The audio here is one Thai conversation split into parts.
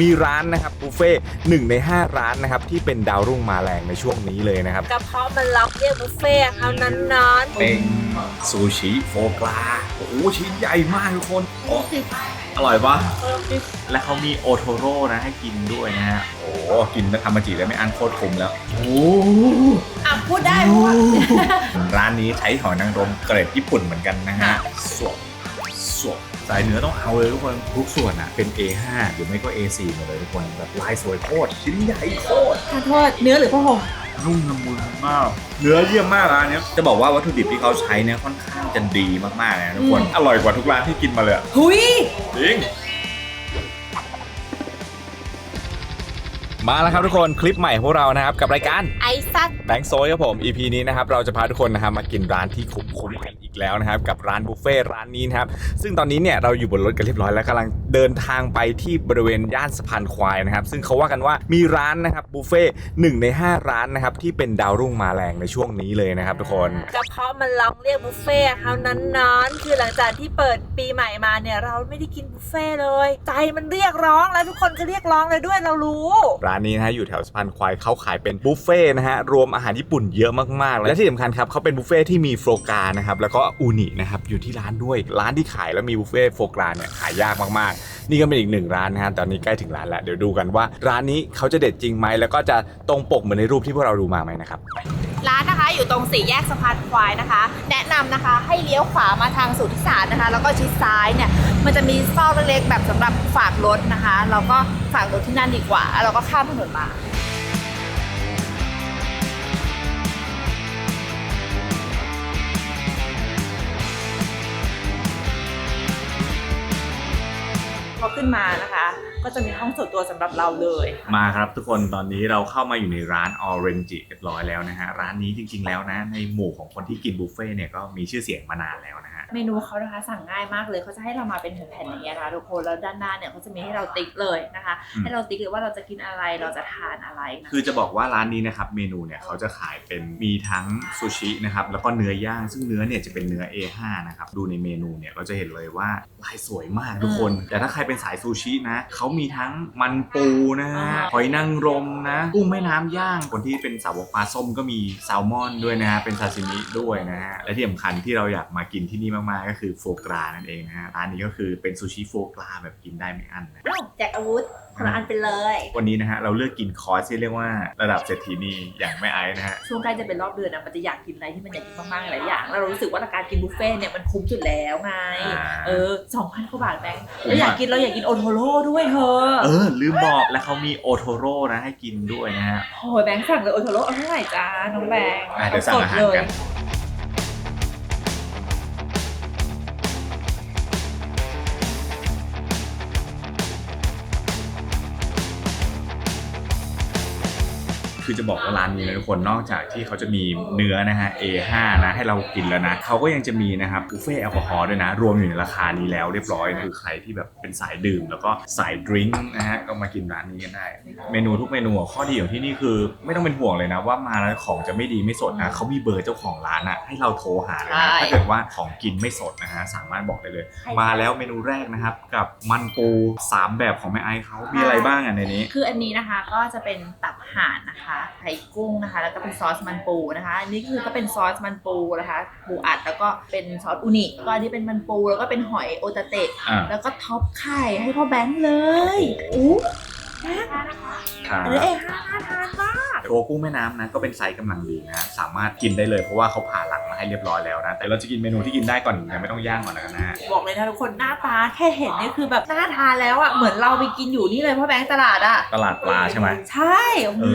มีร้านนะครับบุฟเฟ่หนึ่งใน 5 ร้านนะครับที่เป็นดาวรุ่งมาแรงในช่วงนี้เลยนะครับ กระเพาะมันล็อกเรียกบุฟเฟ่ต์เอานั้นนอนเป็นซูชิโฟกราโอ้โหชิ้นใหญ่มากทุกคนอ๋ออร่อยปะและเขามีโอโทโร่นะให้กินด้วยนะฮะโอ้โหกินแล้วทำมาจีแล้วไม่อันโคตรคุ้มแล้วโอ้อะพูดได้พูดร้านนี้ใช้หอยนางรมเกรดญี่ปุ่นเหมือนกันนะฮะสวบสวบ สายเนื้อต้องเอาเลยทุกคนทุกส่วนอะเป็น A5 หรือไม่ก็ A4 หมดเลยทุกคนแบบลายสวยโคตรชิ้นใหญ่โคตรขอโทษเนื้อหรือผ้าห่มนุ่มละมุนมาก เนื้อเยี่ยมมากร้านเนี้ยจะบอกว่าวัตถุดิบที่เขาใช้เนี่ยค่อนข้างจะดีมากๆเลยนะทุกคนอร่อยกว่าทุกร้านที่กินมาเลยอะหุยจริง มาแล้วครับทุกคนคลิปใหม่ของพวกเรานะครับกับรายการไอซัดแบงค์โซยครับผม EP นี้นะครับเราจะพาทุกคนนะครับมากินร้านที่คุ้มๆกันอีก แล้วนะครับกับร้านบุฟเฟ่ต์ร้านนี้นะครับซึ่งตอนนี้เนี่ยเราอยู่บนรถกันเรียบร้อยแล้วกำลังเดินทางไปที่บริเวณย่านสะพานควายนะครับซึ่งเขาว่ากันว่ามีร้านนะครับบุฟเฟ่ต์หนึ่งใน 5 ร้านนะครับที่เป็นดาวรุ่งมาแรงในช่วงนี้เลยนะครับทุกคนกระเพาะมันล็อกเรียกบุฟเฟ่ต์เอานั้นนอนคือหลังจากที่เปิดปีใหม่มาเนี่ยเราไม่ได้กินบุฟเฟ่ต์เลย ใจมันเรียกร้องแล้วทุกคนก็เรียกร้องเลยด้วยเรารู้ ร้านนี้นะฮะอยู่แถวสะพานควายเขาขายเป็นบุฟเฟ่ต์นะฮะรวมอาหารญี่ปุ่นเยอะมากๆและที่สำคัญครับเขาเป็นบุฟเฟ่ต์ที่มีโฟกรานะครับแล้วก็อูนินะครับอยู่ที่ร้านด้วยร้านที่ขายแล้วมีบุฟเฟ่โฟกรานเนี่ยขายยากมากๆ นี่ก็เป็นอีกหนึ่งร้านนะฮะตอนนี้ใกล้ถึงร้านแล้วเดี๋ยวดูกันว่า ร้านนี้เขาจะเด็ดจริงไหมแล้วก็จะตรงปกเหมือนในรูปที่พวกเราดูมาไหมนะครับร้านนะคะอยู่ตรงสี่แยกสะพานควายนะคะ แนะนำนะคะให้เลี้ยวขวามาทางสุทธิสารนะคะ แล้วก็ชิดซ้ายเนี่ยมันจะมีซอกเล็กๆแบบสำหรับฝากรถนะคะเราก็ฝากรถที่นั่นดีกว่า แล้วก็ข้ามถนนมา พอขึ้นมานะคะ ก็จะมีห้องส่วนตัวสำหรับเราเลย มาครับทุกคนตอนนี้เราเข้ามาอยู่ในร้าน Orange เรียบร้อยแล้วนะฮะ ร้านนี้จริงๆแล้วนะ ในหมู่ของคนที่กินบุฟเฟ่ต์เนี่ยก็มีชื่อเสียงมานานแล้วนะฮะ เมนูเขานะคะสั่งง่ายมากเลยเขาจะให้เรามาเป็นแผ่นๆอย่างเงี้ยนะคะทุกคนแล้วด้านหน้าเนี่ยเขาจะมีให้เราติ๊กเลยนะคะอืมให้เราติ๊กเลยว่าเราจะกินอะไรเราจะทานอะไรนะคือจะบอกว่าร้านนี้นะครับเมนูเนี่ยเขาจะขายเป็นมีทั้งซูชินะครับแล้วก็เนื้อย่างซึ่งเนื้อเนี่ยจะเป็นเนื้อ A5 นะครับดูในเมนูเนี่ยเราจะเห็นเลยว่าลายสวยมากทุกคน แต่ถ้าใครเป็นสายซูชินะเขามีทั้งมันปูนะฮะหอยนางรมนะกุ้งแม่น้ำย่างคนที่เป็นสาวกปลาส้มก็มีแซลมอนด้วยนะฮะเป็นซาซิมิด้วยนะฮะและที่สำคัญที่เราอยากมากินที่นี่มากๆก็คือโฟกรานั่นเองนะฮะร้านนี้ก็คือเป็นซูชิโฟกราแบบกินได้ไม่อั้นนะ อ้าวแจกอาวุธคนละอันไปเลย วันนี้นะฮะเราเลือกกินคอร์สที่เรียกว่าระดับเศรษฐีนีอย่างแม่ไอ้นะฮะ ช่วงใกล้จะเป็นรอบเดือนนะมันจะอยากกินอะไรที่มันอยากกินมากๆหลายอย่าง แล้วเรารู้สึกว่าการกินบุฟเฟ่ต์เนี่ยมันคุ้มสุดแล้วไง อ่า เออสองพันกว่าบาทแบงค์คุ้มเราอยากมากกินเราอยากกินโอโทโร่ด้วยเธอเออลืมบอกแล้วเขามีโอโทโร่นะให้กินด้วยนะฮะโอ้ยแบงค์สั่งเลยโอโทโร่เอาเท่าไหร่จ้าน้องแบงค์อะเดี๋ยวสั่งอาหารกัน สดเลย คือจะบอกว่าร้านนี้นะทุกคนนอกจากที่เขาจะมีเนื้อนะฮะ A5 นะให้เรากินแล้วนะเขาก็ยังจะมีนะครับบุฟเฟ่ต์แอลกอฮอล์ด้วยนะ รวมอยู่ในราคานี้แล้วเรียบร้อยนะคือใครที่แบบเป็นสายดื่ม แล้วก็สายดริงก์นะฮะก็มากินร้านนี้กันได้ เมนูทุกเมนูอะข้อดีของที่นี่คือ ไม่ต้องเป็นห่วงเลยนะว่ามาแล้วของจะไม่ดีไม่สดนะเขามีเบอร์เจ้าของร้านอะให้เราโทรหาเลยนะถ้าเกิดว่าของกินไม่สดนะฮะสามารถบอกได้เลย มาแล้วเมนูแรกนะครับกับมันปูสามแบบของแม่ไอซ์เขามีอะไรบ้างอะในนี้ คืออันนี้นะคะก็จะเป็นตับห่านนะคะไข่กุ้งนะคะ แล้วก็เป็นซอสมันปูนะคะอันนี้คือก็เป็นซอสมันปูนะคะปูอัดแล้วก็เป็นซอสอุนิแล้วก็อันนี้เป็นมันปูแล้วก็เป็นหอยโอตาเตะอ่า แล้วก็ท็อปไข่ให้พ่อแบงค์เลยอู้แบง ค์ครับอันนี้เองห้าน่าทานมากตัวกุ้งแม่น้ำนะก็เป็นไซส์กำลังดีนะ สามารถกินได้เลยเพราะว่าเขาผ่าหลังมาให้เรียบร้อยแล้วนะ แต่เราจะกินเมนูที่กินได้ก่อนแต่ไม่ต้องย่างก่อนนะนะฮะบอกเลยนะทุกคนหน้าตาแค่เห็นเนี่ยคือแบบน่าทานแล้วอะเหมือนเราไปกินอยู่นี่เลยพ่อแบงค์ตลาดอะตลาดปลาใช่ไหม ใช่โอ้โหเอ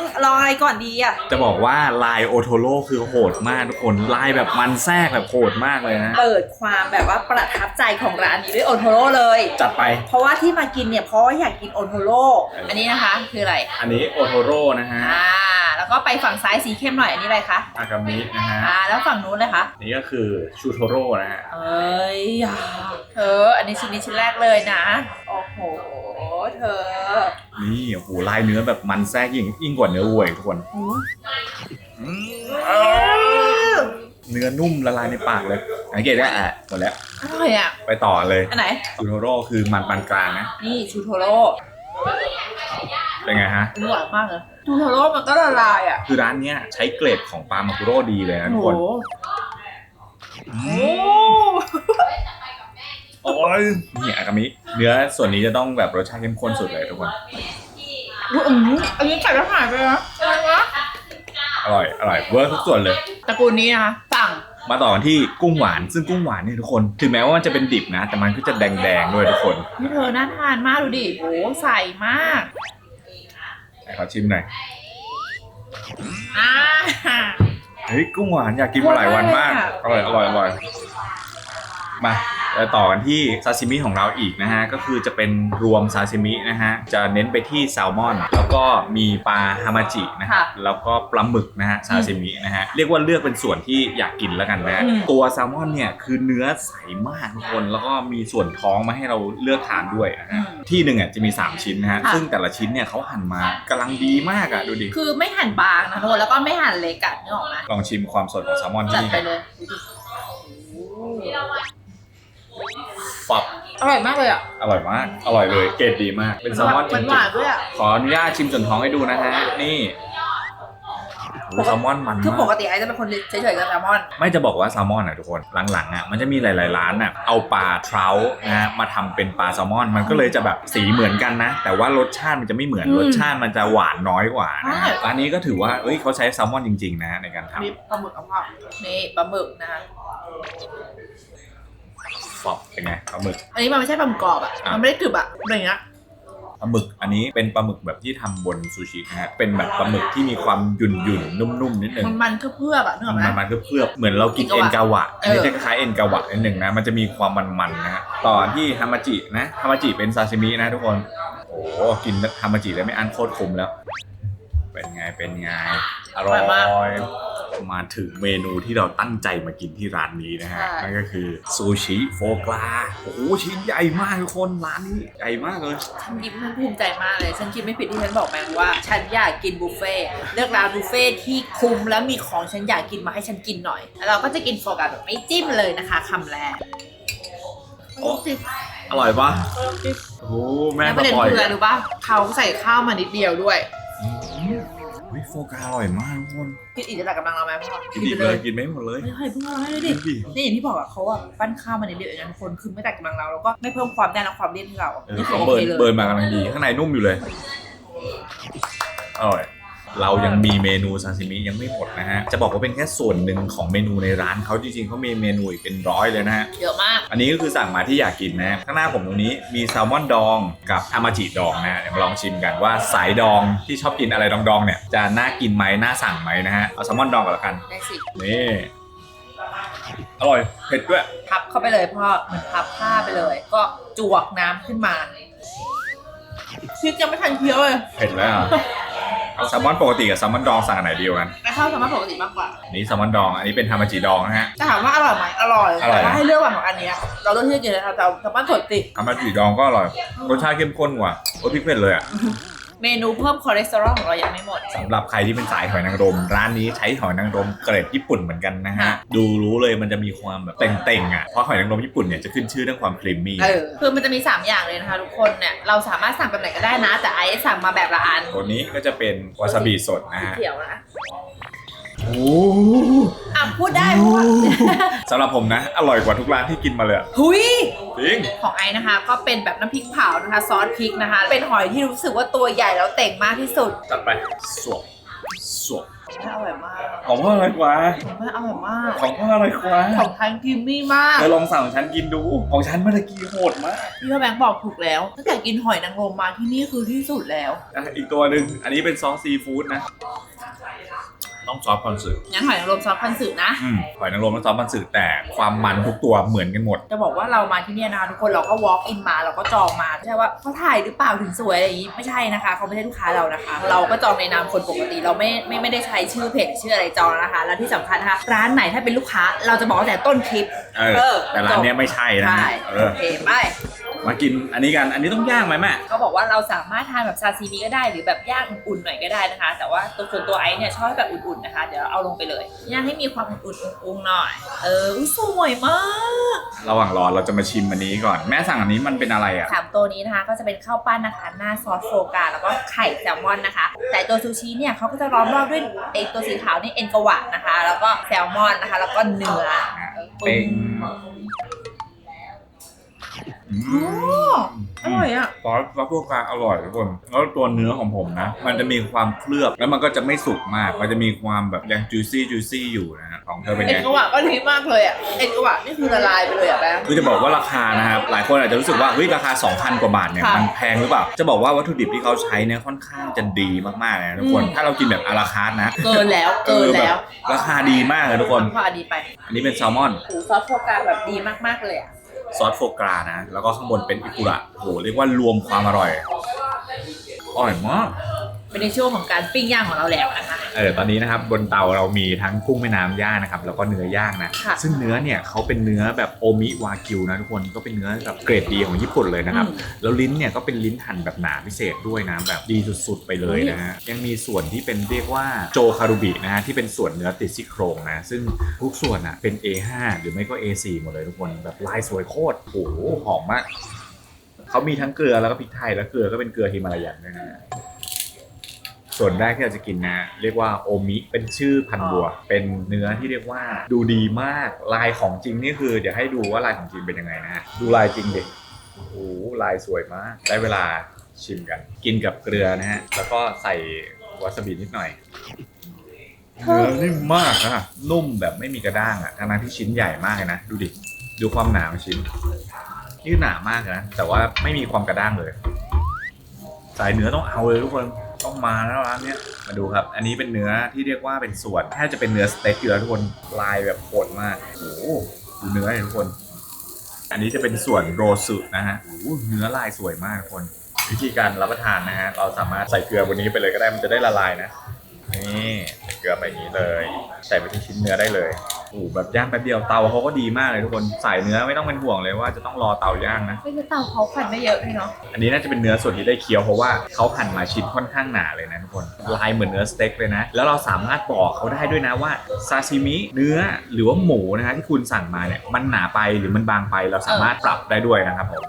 อรออะไรก่อนดีอะจะบอกว่าลายโอโทโร่คือโหดมากทุกคนลายแบบมันแทรกแบบโหดมากเลยนะ เปิดความแบบว่าประทับใจของร้านนี้ด้วยโอโทโร่เลย จัดไป เพราะว่าที่มากินเนี่ยเพราะว่าอยากกินโอโทโร่เอออัอันนี้นะคะคืออะไร อันนี้โอโทโร่นะฮะ อ่า แล้วก็ไปฝั่งซ้ายสีเข้มหน่อยอันนี้อะไรคะ อากามินะฮะ อ่า แล้วฝั่งนู้นเลยคะ นี่ก็คือชูโทโร่นะฮะ เอ้ยอะเธอ อันนี้ชิ้นนี้ชิ้นแรกเลยนะ โอ้โห เธอนี่โอ้โหลายเนื้อแบบมันแทรกยิ่งยิ่งกว่าเนื้อวัวอีกทุกคนอืมอืมเนื้อนุ่มละลายในปากเลยสังเกตได้อะหมดแล้วอร่อยอะ ไปต่อเลย อันไหน ชูโทโร่คือมันปานกลางนะ นี่ชูโทโร่ เป็นไงฮะ อร่อยมากเลยทูทาโร่มันก็ละลายอะคือร้านเนี้ยใช้เกรดของปลามากุโร่ดีเลยนะโอ้ทุกโหคนโอ้โอ้ยนี่อากามิเนื้อส่วนนี้จะต้องแบบรสชาติเข้มข้นสุดเลยทุกคนโหอืมอันนี้ไก่แล้วหายไปนะอะไรวะอร่อย อร่อยเวิร์กทุกส่วนเลย ตระกูลนี้นะคะสั่งมาต่อกันที่กุ้งหวาน ซึ่งกุ้งหวานเนี่ยทุกคน ถึงแม้ว่ามันจะเป็นดิบนะ แต่มันก็จะแดงๆด้วยทุกคน นี่เธอน่าทานมากดูดิโหใส่มากให้ ขอชิมหน่อยอ่า เฮ้ยกุ้งหวานอยากกินมาหลายวันมากอร่อยอร่อยอร่อย มาจะต่อกันที่ซาซิมิของเราอีกนะฮะ ก็คือจะเป็นรวมซาซิมินะฮะ จะเน้นไปที่แซลมอน แล้วก็มีปลาฮามาจินะฮะค่ะแล้วก็ปลาหมึกนะฮะซาซิมินะฮะ เรียกว่าเลือกเป็นส่วนที่อยากกินแล้วกันนะฮะอืมตัวแซลมอนเนี่ยคือเนื้อใสมากทุกคน แล้วก็มีส่วนท้องมาให้เราเลือกทานด้วยนะฮะ ที่หนึ่งอะจะมี 3 ชิ้นนะฮะค่ะซึ่งแต่ละชิ้นเนี่ยเขาหั่นมากำลังดีมากอะดูดิ คือไม่หั่นบางนะทุกคนแล้วก็ไม่หั่นเล็กอะนึกออกไหมลองชิมความสดของแซลมอนจัที่ดนี่ไปเลย ดูดิฟับอร่อยมากเลยอะอร่อยมาก อร่อยเลย เกรดดีมาก เป็นแซลมอนจหวารินงหวานๆด้วยอะๆขออนุญาตชิมส่วนท้องให้ดูนะฮะ นี่โอ้โหแซลมอนมันคือปมากกติไอ้จะเป็นคนเฉยๆกับแซลมอน ไม่จะบอกว่าแซลมอนอะทุกคน หลังๆอะมันจะมีหลาย ๆ ร้านอะ เอาปลาเทรานะฮะมาทำเป็นปลาแซลมอน มันก็เลยจะแบบสีเหมือนกันนะ แต่ว่ารสชาติมันจะไม่เหมือน อืมรสชาติมันจะหวานน้อยกว่านะฮะใช่ ร้านนี้ก็ถือว่า เอ้ยเขาใช้แซลมอนจริง ๆ นะในการทำ มีปลาหมึกกับพ่อนี่ปลาหมึกนะคะ ฟอบเป็นไงปลาหมึก อันนี้มันไม่ใช่ปลาหมึกกรอบอะอะ มันไม่ได้กรึบอะเป็นอย่างเงี้ยปลาหมึกอันนี้เป็นปลาหมึกแบบที่ทำบนซูชินะฮะเป็นแบบปลาหมึกที่มีความหยุ่นหยุ่นๆนุ่มๆนิดนึงมันมันๆเคลือบๆอะนึกออกไหม มันมันก็เพื่อเหมือนเรากินเอ็เอ็นนกากาวะะอันนี้เออ จะคล้ายๆเอ็นกาวะนิดหนึ่งนะมันจะมีความมันๆนะฮะต่อที่ฮามาจินะฮามาจิเป็นซาชิมินะทุกคนโอ้โหกินฮามาจิแล้วไม่อั้นโคตรคุ้มแล้ว เป็นไงเป็นไงอร่อยมา ถึงเมนูที่เราตั้งใจมากินที่ร้านนี้นะฮะนั่นก็คือซูชิโฟกราโอ้โหชิ้นใหญ่มากทุกคนร้านนี้ใหญ่มากเลย ฉันยิ้มฉันภูมิใจมากเลย ฉันคิดไม่ผิดที่ฉันบอกแมงว่า ฉันอยากกินบุฟเฟ่ต์เลือกร้านบุฟเฟ่ต์ที่คุ้มแล้วมีของฉันอยากกินมาให้ฉันกินหน่อย แล้วเราก็จะกินโฟกัสแบบไม่จิ้มเลยนะคะคำแรกโอ้ อร่อยปะโอ้โหแม่แล้วปก็ระเด็นปล่อย คืออะไรรู้ป่ะเขาใส่ข้าวมานิดเดียวด้วยเฮ้ ยโฟกราอร่อยมากทุกคนกินอีกจะตักกำลังเราไหมพ่อกินอีกเลยกินไม่หมดเลยไม่เคยเพิ่งเอาให้เลยกิดินดินี่อย่างที่บอกอะเขาอะปั้นข้าวมานิดเดียวเองนะทุกคนคือไม่ตักกำลังเราแล้วก็ไม่เพิ่มความแน่นและความเลี่ยนให้เราเออนี่คือเขาโอเบิร์เคนเลย เบิร์นมากำลังดีข้างในนุ่มอยู่เลยอร่อย เรายังมีเมนูซาซิมิยังไม่หมดนะฮะ จะบอกว่าเป็นแค่ส่วนหนึ่งของเมนูในร้านเขาจริงๆเขามีเมนูอีกเป็นร้อยเลยนะฮะ เยอะมาก อันนี้ก็คือสั่งมาที่อยากกินนะข้างหน้าผมตรงนี้มีแซลมอนดองกับฮามาจิดองนะฮะเดี๋ยวมาลองชิมกันว่าสายดองที่ชอบกินอะไรดองๆเนี่ยจะน่ากินไหมน่าสั่งไหมนะฮะเอาแซลมอนดองก่อนละกันได้สินี่อร่อยเผ็ดด้วยพับเข้าไปเลยพ่อเหมือนพับผ้าไปเลย ก็จวกน้ำขึ้นมาพริกยังไม่ทันเคี้ยวเลยเผ็ดแล้วอะ เอาแซลมอนปกติกับแซลมอนดองสั่งอันไหนเดียวกัน แต่ข้าวสามารถปกติมากกว่าอันนี้แซลมอนดอง อันนี้เป็นฮามาจิดองนะฮะ แต่ถามว่าอร่อยไหมอร่อย อร่อย แต่นะถ้าให้เลือกระหว่างของอันเนี้ยเราเลือกที่จะกินเลยค่ะแต่สามารถสดติ ฮามาจิดองก็อร่อย รสชาติเข้มข้นกว่า โอ้ยพริกเผ็ดเลยอะ เมนูเพิ่มคอเลสเตอรอลของเรายังไม่หมด สำหรับใครที่เป็นสายหอยนางรม ร้านนี้ใช้หอยนางรมเกรดญี่ปุ่นเหมือนกันนะฮะค่ะดูรู้เลยมันจะมีความแบบเต่งๆอะเพราะหอยนางรมญี่ปุ่นเนี่ยจะขึ้นชื่อเรื่องความครีมมี่เออคือมันจะมี 3 อย่างเลยนะคะทุกคนเนี่ยเราสามารถสั่งแบบไหนก็ได้นะ แต่ไอซ์สั่งมาแบบละอันตัวนี้ก็จะเป็นวาซาบิสดนะฮะ เขียวนะ โอ้อะพูดได้พูดสำหรับผมนะ อร่อยกว่าทุกร้านที่กินมาเลยอะหุย จริง ของไอซ์นะคะ ก็เป็นแบบน้ำพริกเผานะคะซอสพริกนะคะ เป็นหอยที่รู้สึกว่าตัวใหญ่แล้วเต่งมากที่สุดจัดไปสวบสวบอร่อยมากของพ่ออร่อยกว่าไม่อร่อยมาก ของพ่ออร่อยกว่าของทางกิมมี่มากเธอลองสั่งของฉันกินดู ของฉันเมื่อกี้โหดมากพี่พ่อแบงค์บอกถูกแล้วตั้งแต่กินหอยนางรมมาที่นี่คือที่สุดแล้วอะอีกตัวหนึ่งอันนี้เป็นซอสซีฟู้ดนะ ต้องซอสคอนสึงั้นหอยนางรมซอสพันสึนะ อืมหอยนางรมและซอสคอนสึแต่ความมันทุกตัวเหมือนกันหมด จะบอกว่าเรามาที่เนี่ยนะคะทุกคนเราก็ walk in มาเราก็จองมาไม่ใช่ว่าเขาถ่ายหรือเปล่าถึงสวยอะไรอย่างนี้ไม่ใช่นะคะเขาไม่ใช่ลูกค้าเรานะคะ เราก็จองในนามคนปกติเราไม่ไม่ไม่ได้ใช้ชื่อเพจหรือชื่ออะไรจองนะคะ แล้วที่สำคัญนะคะร้านไหนถ้าเป็นลูกค้าเราจะบอกตั้งแต่ต้นคลิป เออ เออแต่ร้านเนี้ยไม่ใช่นะใช่ฮะเอโออ เคไป มมากินอันนี้กัน อันนี้ต้องย่างไหมแม่ เขาบอกว่าเราสามารถทานแบบซาซิมิก็ได้หรือแบบย่างอุ่นๆหน่อยก็ได้นะคะ แต่ว่าตัวส่วนตัวไอซ์เนี่ยชอบแบบอุ่นๆนะคะ เดี๋ยวเอาลงไปเลยย่างให้มีความอุ่นๆอุ้งๆหน่อย เอออุ๊ยสวยมากระหว่างรอเราจะมาชิมอันนี้ก่อน แม่สั่งอันนี้มันเป็นอะไรอะ สามตัวนี้นะคะก็จะเป็นข้าวปั้นนะคะหน้าซอสโฟกาแล้วก็ไข่แซลมอนนะคะ แต่ตัวซูชิเนี่ยเขาก็จะล้อมรอบด้วยไอตัวสีขาวนี่เอ็นกวะนะคะ แล้วก็แซลมอนนะคะ แล้วก็เนื้อเป็งอื โอ้มอร่อยอะซอสซอสพวกกลางอร่อยทุกคน แล้วตัวเนื้อของผมนะ มันจะมีความเคลือบ แล้วมันก็จะไม่สุกมาก มันจะมีความแบบยังจุยซี่จุยซี่อยู่นะฮะของเธอเป็นเอ็นไงกวะก็ดีมากเลยอะเอ็นกวะนี่คือละลายไปเลยอะแบงค์ คือจะบอกว่าราคานะครับ หลายคนอาจจะรู้สึกว่าเฮ้ยราคา 2,000 กว่าบาทเนี่ย ค่ะมันแพงหรือเปล่า จะบอกว่าวัตถุดิบที่เขาใช้เนี่ยค่อนข้างจะดีมากๆเลยนะทุกคน อืม ถ้าเรากินแบบอาราคาร์ทนะเกินแล้วเกินแล้วเออบบราคาดีมากเลยทุกคน พอดีไปอันนี้เป็นแซลมอน หูซอสโฟกาแบบดีมากๆเลยอะ ซอสโฟกรานะ แล้วก็ข้างบนเป็นอิกุระโหเรียกว่ารวมความอร่อย อร่อยมาก เป็นในช่วงของการปิ้งย่างของเราแล้วนะคะ เออตอนนี้นะครับบนเตาเรามีทั้งกุ้งแม่น้ำย่างนะครับแล้วก็เนื้อย่างนะ ค่ะซึ่งเนื้อเนี่ยเขาเป็นเนื้อแบบโอมิวากิวนะทุกคนก็เป็นเนื้อแบบเกรดดีของญี่ปุ่นเลยนะครับ อืมแล้วลิ้นเนี่ยก็เป็นลิ้นหั่นแบบหนาพิเศษด้วยนะแบบดีสุดๆไปเลยนะฮะยังมีส่วนที่เป็นเรียกว่าโจคารุบินะฮะที่เป็นส่วนเนื้อติดซี่โครงนะซึ่งทุกส่วนอะเป็น A5 หรือไม่ก็ A4 หมดเลยทุกคนแบบลายสวยโคตรโอ้โหหอมมากเขามีทั้งเกลือแล้วก็พริกไทยแล้วเกลือก็เป็นเกลือฮิมาลายันด้วยนะฮะ ส่วนแรกที่เราจะกินนะ เรียกว่าโอมิเป็นชื่อพันธุ์บัว เป็นเนื้อที่เรียกว่าดูดีมากลายของจริงนี่คือ เดี๋ยวให้ดูว่าลายของจริงเป็นยังไงนะฮะดูลายจริงดิโอ้โหลายสวยมาก ได้เวลาชิมกัน กินกับเกลือนะฮะ แล้วก็ใส่วาซาบินิดหน่อยเนื้อนิ่มมากอะนุ่มแบบไม่มีกระด้างอะทั้งๆที่ชิ้นใหญ่มากเลยนะ ดูดิ ดูความหนาของชิ้นนี่หนามากนะ แต่ว่าไม่มีความกระด้างเลย สายเนื้อต้องเอาเลยทุกคนต้อง มาแล้วร้านเนี้ยมาดูครับ อันนี้เป็นเนื้อที่เรียกว่าเป็นส่วนแทบจะเป็นเนื้อสเต็กอยู่แล้วทุกคนลายแบบโหดมากโอ้ดูเนื้อเลยทุกคน อันนี้จะเป็นส่วนโรสึนะฮะโอ้เนื้อลายสวยมากทุกคน วิธีการรับประทานนะฮะเราสามารถใส่เกลือบนนี้ไปเลยก็ได้มันจะได้ละลายนะนี่ใส่เกลือไปอย่างนี้เลย ใส่ไปที่ชิ้นเนื้อได้เลย โอ้โหแบบย่างแป๊บเดียวเตาเขาก็ดีมากเลยทุกคนใส่เนื้อไม่ต้องเป็นห่วงเลยว่าจะต้องรอเตาย่างนะ ไม่ใช่เตาเขาขันไม่เยอะพี่เนาะ อันนี้น่าจะเป็นเนื้อส่วนที่ได้เคี้ยวเพราะว่าเขาหั่นมาชิ้นค่อนข้างหนาเลยนะทุกคน ลายเหมือนเนื้อสเต็กเลยนะ แล้วเราสามารถบอกเขาได้ด้วยนะว่าซาซิมิเนื้อหรือว่าหมูนะฮะที่คุณสั่งมาเนี่ยมันหนาไปหรือมันบางไปเราสามารถปรับได้ด้วยนะครับผม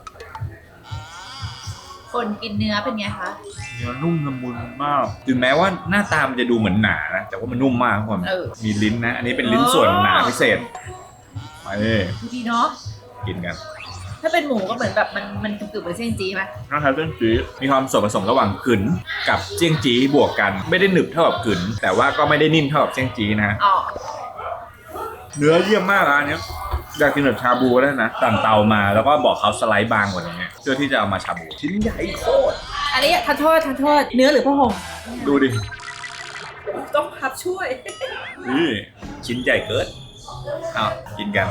คนกินเนื้อเป็นไงคะเนื้อนุ่มละมุนมาก ถึงแม้ว่าหน้าตามันจะดูเหมือนหนานะแต่ว่ามันนุ่มมากทุกคนเออ มีลิ้นนะ อันนี้เป็นลิ้นส่วนหนาพิเศษไปดูดีเนาะ กินกันถ้าเป็นหมูก็เหมือนแบบมันมันกึ่งๆเหมือนเส้นจีไหมน้ำทาเส้นจีมีความส่วนผสมระหว่างกึ๋นกับเจียงจีบวกกัน ไม่ได้หนึบเท่ากับกึ๋นแต่ว่าก็ไม่ได้นิ่มเท่ากับเจียงจีนะ อ๋อ เนื้อเยี่ยมมากร้านเนี้ย อยากกินแบบชาบูก็ได้นะสั่งเตามาแล้วก็บอกเขาสไลด์บางกว่านี้เพื่อที่จะเอามาชาบูชิ้นใหญ่โคตรอันนี้ทันโทษทันโทษเนื้อหรือผ้าห่มดูดิต้องพับช่วยนี่ชิ้นใหญ่เกินเอากินกัน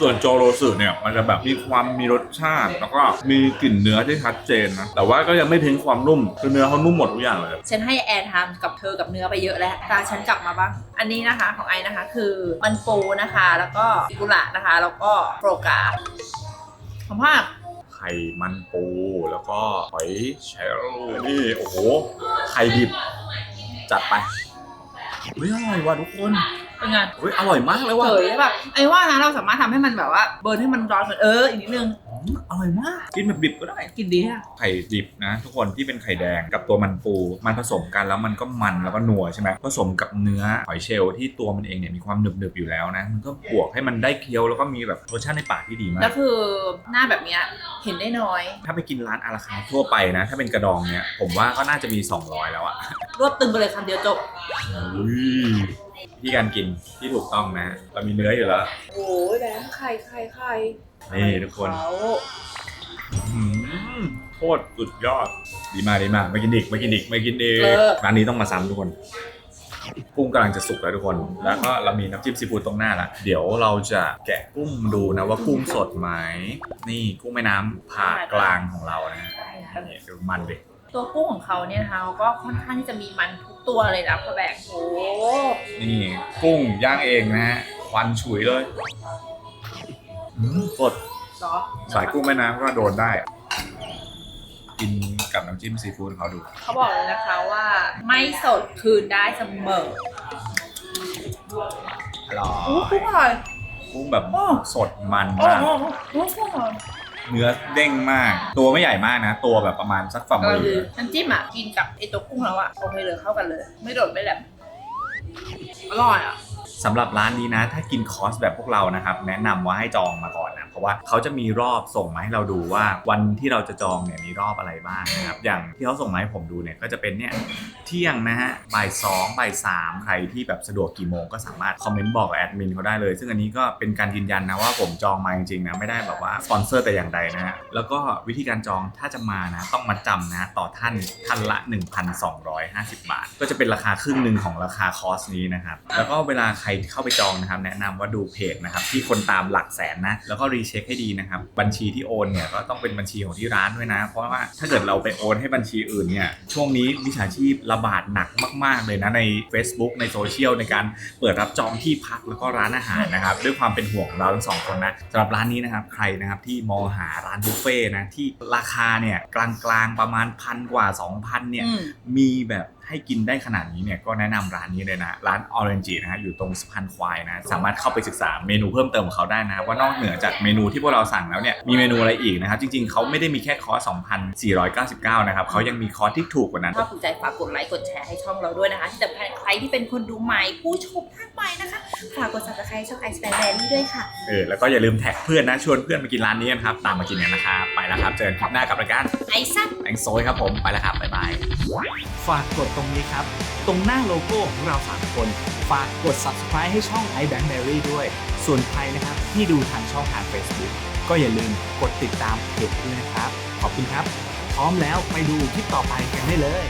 ส่วนโจโรสึเนี่ยมันจะแบบมีความมีรสชาติ แล้วก็มีกลิ่นเนื้อที่ชัดเจนนะแต่ว่าก็ยังไม่ทิ้งความนุ่มคือเนื้อเขานุ่มหมดทุกอย่างเลย ฉันให้แอร์ไทม์กับเธอกับเนื้อไปเยอะแล้วตาฉันกลับมาบ้าง อันนี้นะคะของไอ้นะคะคือมันปูนะคะ แล้วก็อิกุระนะคะ แล้วก็โปรกาหอมมากไข่มันปูแล้วก็หอยเชลล์นี่โอ้โหไข่ดิบจัดไปเฮ้ยอร่อยว่ะทุกคน เป็นไงเฮ้ยอร่อยมากเลยว่ะเฉยแบบไอ้ว่านะเราสามารถทำให้มันแบบว่าเบิร์นให้มันร้อนเหมือนเอออีกนิดนึงอืมอร่อยมากกินแบบดิบก็ได้ กินดีอะไข่ดิบนะ ทุกคนที่เป็นไข่แดงกับตัวมันปูมันผสมกันแล้วมันก็มันแล้วก็นัวใช่ไหมผสมกับเนื้อหอยเชลล์ที่ตัวมันเองเนี่ยมีความหนึบๆอยู่แล้วนะ มันก็บวกให้มันได้เคี้ยวแล้วก็มีแบบรสชาติในปากที่ดีมาแล้ก วคือหน้าแบบเนี้ยเห็นได้น้อย ถ้าไปกินร้านอาราคาร์ททั่วไปนะ ถ้าเป็นกระดองเนี่ยผมว่าก็น่าจะมี 200 แล้วอะรวบตึงไปเลยคำเดียวจบ อุ้ย ที่การกินที่ถูกต้องนะเรามีเนื้ออยู่แล้ว โอ้ยแบงค์ไข่ไข่ไข่นี่ทุกคนเขาอืมโคตรสุดยอด ดีมากดีมากไม่กินอีกไม่กินอีกไม่กินอีกเลิกร้านนี้ต้องมาซ้ำทุกคน กุ้งกำลังจะสุกแล้วทุกคน แล้วก็เรามีน้ำจิ้มซีฟู้ดตรงหน้าละเดี๋ยวเราจะแกะกุ้งดูนะว่ากุ้งสดไหมนี่กุ้งแม่น้ำผ่ากลางของเรานะนี่ดูมันดิ ตัวกุ้งของเขาเนี่ยนะคะเขาก็ค่อนข้างที่จะมีมันทุกตัวเลยนะพ่อแบงค์โอ้นี่กุ้งย่างเองนะฮะควันฉุยเลยนสดเหรอสายกุ้งแม่น้ำก็โดนได้ กินกับน้ำจิ้มซีฟู้ดเขาดู เขาบอกเลยนะคะว่า ไม่สดคืนได้เสมออร่อโอ้ยคุณอร่อยกุ้งแบบโอ้สดมันโอ้มากโหโอ้โห เนื้อเด้งมาก ตัวไม่ใหญ่มากนะ ตัวแบบประมาณสักฝ่าก็มือคือน้ำจิ้มอะกินกับไอตัวกุ้งแล้วอะโอเคเลยเข้ากันเลย ไม่โดดไม่แหลมอร่อยอะ สำหรับร้านนี้นะ ถ้ากินคอร์สแบบพวกเรานะครับ แนะนำว่าให้จองมาก่อนนะเพ ราะว่าเขาจะมีรอบส่งมาให้เราดูว่าวันที่เราจะจองเนี่ยมีรอบอะไรบ้างนะครับอย่างที่เขาส่งมาให้ผมดูเนี่ยก็จะเป็นเนี่ยเที่ยงนะฮะบ่ายสองบ่ายสามใครที่แบบสะดวกกี่โมงก็สามารถคอมเมนต์บอกแอดมินเขาได้เลย ซึ่งอันนี้ก็เป็นการยืนยันนะว่าผมจองมาจริงๆนะไม่ได้แบบว่าสปอนเซอร์แต่อย่างใดนะฮะแล้วก็วิธีการจองถ้าจะมานะต้องมาจำนะต่อท่านท่านละ 1,250 บาท ก็จะเป็นราคาครึ่งหนึ่งของราคาคอร์สนี้นะครับแล้วก็เวลาใครเข้าไปจองนะครับแนะนำว่าดูเพจนะครับที่คนตามหลักแสนนะแล้วก็รีเช็คให้ดีนะครับ บัญชีที่โอนเนี่ยก็ต้องเป็นบัญชีของที่ร้านด้วยนะ เพราะว่าถ้าเกิดเราไปโอนให้บัญชีอื่นเนี่ยช่วงนี้มิจฉาชีพระบาดหนักมาก ๆ เลยนะใน Facebook ในโซเชียลในการเปิดรับจองที่พักแล้วก็ร้านอาหารนะครับ ด้วยความเป็นห่วงของเราทั้งสองคนนะสำหรับร้านนี้นะครับใครนะครับที่มองหาร้านบุฟเฟ่ต์นะที่ราคาเนี่ยกลางๆประมาณพันกว่า 2,000เนี่ยอืมมีแบบ ให้กินได้ขนาดนี้เนี่ยก็แนะนำร้านนี้เลยนะ ร้าน Orange นะฮะอยู่ตรงสะพานควายนะ สามารถเข้าไปศึกษาเมนูเพิ่มเติมของเขาได้นะ ว่านอกเหนือจากเมนูที่พวกเราสั่งแล้วเนี่ยมีเมนูอะไรอีกนะครับ จริงๆ เขาไม่ได้มีแค่คอร์ส2,499 นะครับเขายังมีคอร์สที่ถูกกว่านั้นถ้าถูกใจฝากกดไลค์กดแชร์ให้ช่องเราด้วยนะคะ ที่สำคัญใครที่เป็นคนดูใหม่ผู้ชมท่านใหม่นะคะฝากกด subscribe ช่อง Ice Bear Diary ด้วยค่ะเออแล้วก็อย่าลืมแท็กเพื่อนนะชวนเพื่อนมากินร้านนี้กันครับตามมากินกันนะครับไปแล้วครับเจอกันคลิปหน้ากับรายการไอซัดแองโซยครับผมไปแล้วครับบ๊ายบายฝากกดตรงนี้ครับ ตรงหน้าโลโก้ของเราสามคน ฝากกด subscribe ให้ช่อง iBank Diary ด้วย ส่วนใครนะครับที่ดูทางช่องทาง Facebook ก็อย่าลืมกดติดตามเพจด้วยนะครับ ขอบคุณครับ พร้อมแล้วไปดูคลิปต่อไปกันได้เลย